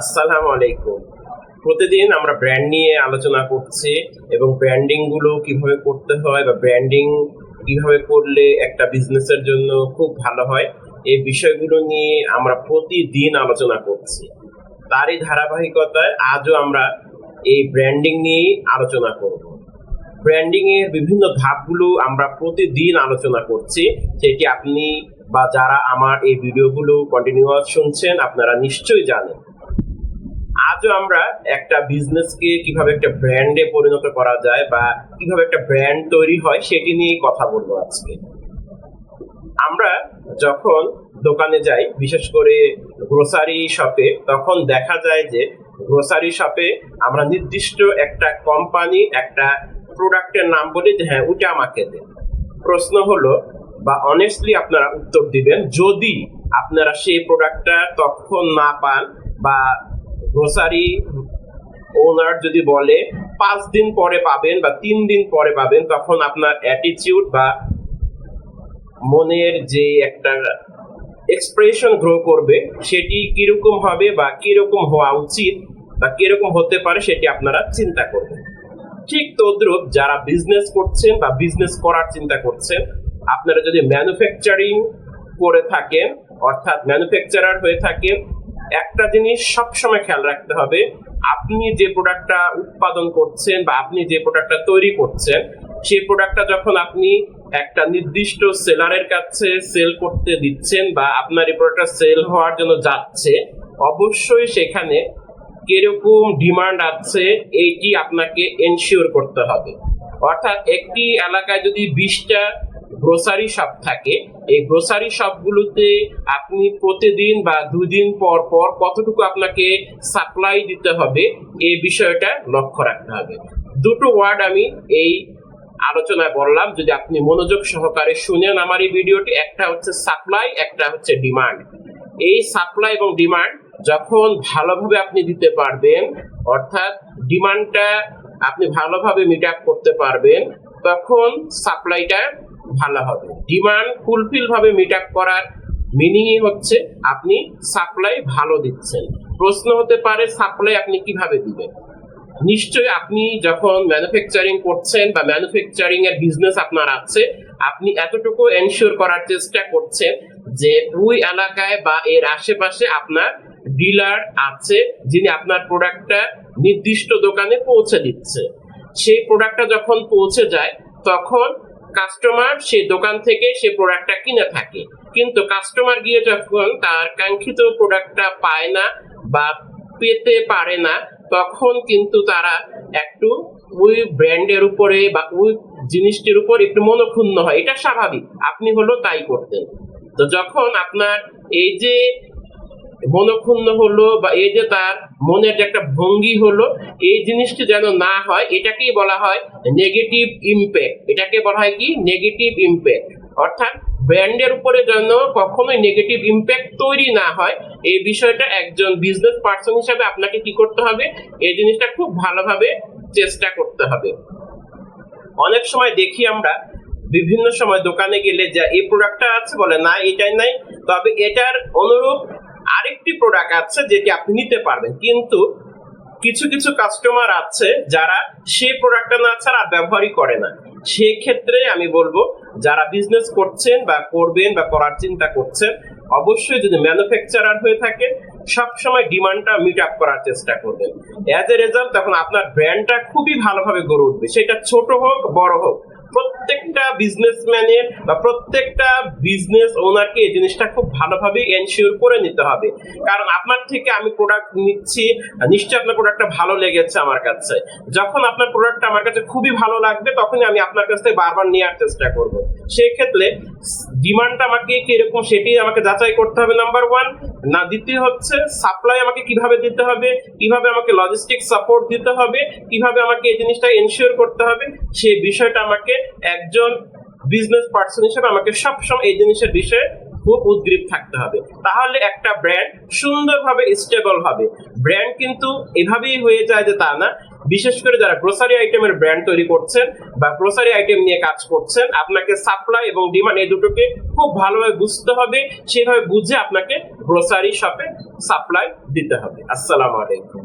আসসালামু আলাইকুম। প্রতিদিন আমরা ব্র্যান্ড নিয়ে আলোচনা করছি এবং ব্র্যান্ডিংগুলো কীভাবে করতে হয় বা ব্র্যান্ডিং কীভাবে করলে একটা বিজনেসের জন্য খুব ভালো হয়, এই বিষয়গুলো নিয়ে আমরা প্রতিদিন আলোচনা করছি। তারই ধারাবাহিকতায় আজও আমরা এই ব্র্যান্ডিং নিয়েই আলোচনা করব। ব্র্যান্ডিং এর বিভিন্ন ধাপগুলো আমরা প্রতিদিন আলোচনা করছি সেটি আপনি বা যারা আমার এই ভিডিওগুলো কন্টিনিউয়াস শুনছেন আপনারা নিশ্চয়ই জানেন। আজও আমরা একটা বিজনেসকে কীভাবে একটা ব্র্যান্ডে পরিণত করা যায় বা কীভাবে একটা ব্র্যান্ড তৈরি হয় সেটি নিয়েই কথা বলব আজকে। আমরা যখন দোকানে যাই, বিশেষ করে গ্রোসারি শপে তখন দেখা যায় যে গ্রোসারি শপে আমরা নির্দিষ্ট একটা কোম্পানি একটা প্রোডাক্টের নাম বলি যে হ্যাঁ ওটা আমাকে দেন। প্রশ্ন হলো, বা অনেস্টলি আপনারা উত্তর দিবেন, যদি আপনারা সেই প্রোডাক্টটা তখন না পান বা গ্রোসারি ওনার যদি বলে, পাঁচ দিন পরে পাবেন বা তিন দিন পরে পাবেন, তখন আপনার অ্যাটিটিউড বা মনের যে একটা এক্সপ্রেশন গ্রো করবে, সেটি কীরকম হবে বা কীরকম হওয়া উচিত বা কীরকম হতে পারে সেটি আপনারা চিন্তা করবেন। ঠিক তদ্রুপ যারা বিজনেস করছেন বা বিজনেস করার চিন্তা করছেন, আপনারা যদি ম্যানুফ্যাকচারিং করে থাকেন, অর্থাৎ ম্যানুফ্যাকচারার হয়ে থাকেন একটা জিনিস সবসময় খেয়াল রাখতে হবে, আপনি যে প্রোডাক্টটা উৎপাদন করছেন বা আপনি যে প্রোডাক্টটা তৈরি করছেন সেই প্রোডাক্টটা যখন আপনি একটা নির্দিষ্ট সেলারের কাছে সেল করতে দিচ্ছেন বা আপনার এই প্রোডাক্টটা সেল হওয়ার জন্য যাচ্ছে, অবশ্যই সেখানে কীরকম ডিমান্ড আছে এইটি আপনাকে এনশিওর করতে হবে। অর্থাৎ একটি এলাকায় যদি বিশটা গ্রোসারি শপ থাকে, এই গ্রোসারি শপগুলোতে আপনি প্রতিদিন বা দুদিন পর পর কতটুকু আপনাকে সাপ্লাই দিতে হবে, এই বিষয়টা লক্ষ্য রাখতে হবে। দুটো ওয়ার্ড আমি এই আলোচনায় বললাম, যদি আপনি মনোযোগ সহকারে শুনেন আমার এই ভিডিওটি, একটা হচ্ছে সাপ্লাই একটা হচ্ছে ডিমান্ড এই সাপ্লাই এবং ডিমান্ড যখন ভালোভাবে আপনি দিতে পারবেন, অর্থাৎ ডিমান্ডটা আপনি ভালোভাবে মিট আপ করতে পারবেন, তখন সাপ্লাইটা ভালো হবে। ডিমান্ড ফুলফিল ভাবে মিট আপ করার মিনিংই হচ্ছে আপনি সাপ্লাই ভালো দিচ্ছেন। প্রশ্ন হতে পারে সাপ্লাই আপনি কীভাবে দিবেন? নিশ্চয়ই আপনি যখন ম্যানুফ্যাকচারিং করছেন বা ম্যানুফ্যাকচারিং এর বিজনেস আপনার আছে, আপনি এতটুকু এনশিওর করার চেষ্টা করছেন যে ওই এলাকায় বা এর আশেপাশে আপনার ডিলার আছে যিনি আপনার প্রোডাক্টটা নির্দিষ্ট দোকানে পৌঁছে দিচ্ছে। সেই প্রোডাক্টটা যখন পৌঁছে যায়, তখন কাস্টমার সে দোকান থেকে সে প্রোডাক্টটা কিনে থাকে। কিন্তু কাস্টমার গিয়ে যখন তার কাঙ্ক্ষিত প্রোডাক্টটা পায় না বা পেতে পারে না, তখন কিন্তু তারা একটু ওই ব্র্যান্ডের উপরে বা ওই জিনিসটির উপর একটু মনক্ষুণ্ণ হয়। এটা স্বাভাবিক। আপনি হলো তাই করতেন। তো যখন আপনার এই যে মনক্ষুণ্ণ হলো বা এই যে তার মনের যে একটা ভঙ্গি হলো, এই জিনিসটি যেন না হয়, এটাকেই বলা হয় নেগেটিভ ইমপ্যাক্ট এটাকে বলা হয় কি? নেগেটিভ ইমপ্যাক্ট অর্থাৎ ব্র্যান্ডের উপরে যেন কখনোই নেগেটিভ ইমপ্যাক্ট তৈরি না হয়, এই বিষয়টা একজন বিজনেস পার্সন হিসাবে আপনাকে কি করতে হবে? এই জিনিসটা খুব ভালোভাবে চেষ্টা করতে হবে। অনেক সময় দেখি আমরা, বিভিন্ন সময় দোকানে গেলে যা, এই প্রোডাক্টটা আছে বলে, না, এটাই নাই। তবে এটার অনুরূপ আরেকটি প্রোডাক্ট আছে যেটি আপনি নিতে পারবেন। কিন্তু কিছু কিছু কাস্টমার আছে যারা সেই প্রোডাক্টটা না ছাড়া ব্যবহারই করে না। সেই ক্ষেত্রে আমি বলব, যারা বিজনেস করছেন বা করবেন বা করার চিন্তা করছেন, অবশ্যই যদি ম্যানুফ্যাকচারার হয়ে থাকে, সবসময় ডিমান্ডটা মিট আপ করার চেষ্টা করবেন। অ্যাজ এ রেজাল্ট তখন আপনার ব্র্যান্ডটা খুবই ভালোভাবে গড়ে উঠবে। সেটা ছোট হোক, বড় হোক বিজনেসম্যানের বা প্রত্যেকটা বিজনেস ওনারকে এই জিনিসটা খুব ভালোভাবে এনশিওর করে নিতে হবে। কারণ আপনার থেকে আমি প্রোডাক্ট নিচ্ছি নিশ্চয়ই আপনার প্রোডাক্টটা ভালো লেগেছে আমার কাছে। যখন আপনার প্রোডাক্টটা আমার কাছে খুবই ভালো লাগবে, তখনই আমি আপনার কাছ থেকে বারবার নেওয়ার চেষ্টা করব। সেই ক্ষেত্রে ডিমান্ডটা আমাকে কীরকম সেটি আমাকে যাচাই করতে হবে নাম্বার ওয়ান না, দ্বিতীয় হচ্ছে সাপ্লাই আমাকে কীভাবে দিতে হবে, কীভাবে আমাকে লজিস্টিক সাপোর্ট দিতে হবে, কীভাবে আমাকে এই জিনিসটা এনশিওর করতে হবে সেই বিষয়টা আমাকে একজন বিজনেস পার্সন হিসেবে আমাকে সবসময় এই জিনিসের বিষয়ে খুব উদ্গ্রীব থাকতে হবে। তাহলে একটা ব্র্যান্ড সুন্দরভাবে স্টেবল হবে। ব্র্যান্ড কিন্তু এভাবেই হয়ে যায় যে তা না। বিশেষ করে যারা গ্রোসারি আইটেমের ব্র্যান্ড তৈরি করছেন বা গ্রোসারি আইটেম নিয়ে কাজ করছেন, আপনাকে সাপ্লাই এবং ডিমান্ড এই দুটোকে খুব ভালোভাবে বুঝতে হবে। সেভাবে বুঝে আপনাকে গ্রোসারি শপে সাপ্লাই দিতে হবে। আসসালামু আলাইকুম।